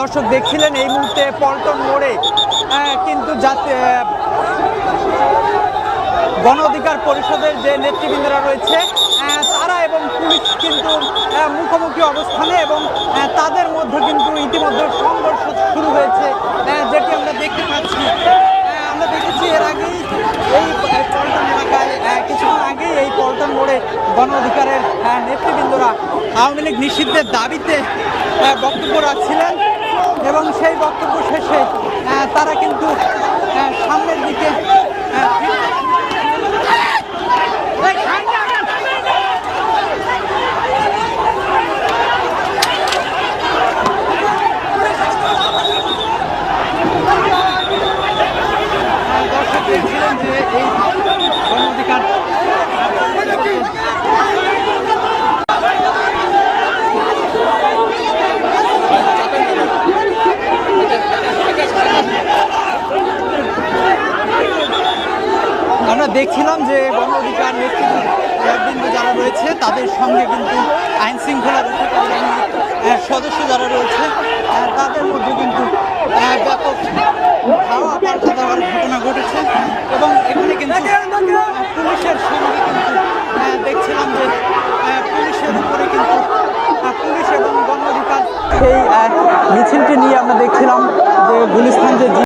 দর্শক দেখছিলেন এই মুহূর্তে পল্টন মোড়ে কিন্তু যাতে গণ অধিকার পরিষদের যে নেতৃবৃন্দরা রয়েছে তারা এবং পুলিশ কিন্তু মুখোমুখি অবস্থানে এবং তাদের মধ্যে কিন্তু ইতিমধ্যে সংঘর্ষ শুরু হয়েছে যেটি আমরা দেখতে পাচ্ছি। আমরা দেখেছি এর আগেই এই পল্টন এলাকায় কিছুক্ষণ আগেই এই পল্টন মোড়ে গণ অধিকারের নেতৃবৃন্দরা আওয়ামী লীগ নিষিদ্ধের দাবিতে বক্তব্য রাখছিলেন। এবং সেই বক্তব্য শেষে তারা কিন্তু সামনে দিকে আহ, দর্শক দেখছিলেন যে এই গণ অধিকার আমরা দেখছিলাম যে গণ অধিকার নেতৃবৃন্দ যারা রয়েছে, তাদের সঙ্গে কিন্তু আইন শৃঙ্খলা সদস্য যারা রয়েছে তাদের মধ্যে কিন্তু ব্যাপক দেওয়ার ঘটনা ঘটেছে এবং এখানে কিন্তু পুলিশের সঙ্গে কিন্তু দেখছিলাম যে পুলিশের উপরে কিন্তু পুলিশ এবং গণ অধিকার সেই মিছিলটি নিয়ে আমরা দেখছিলাম যে গুলিস্তান যে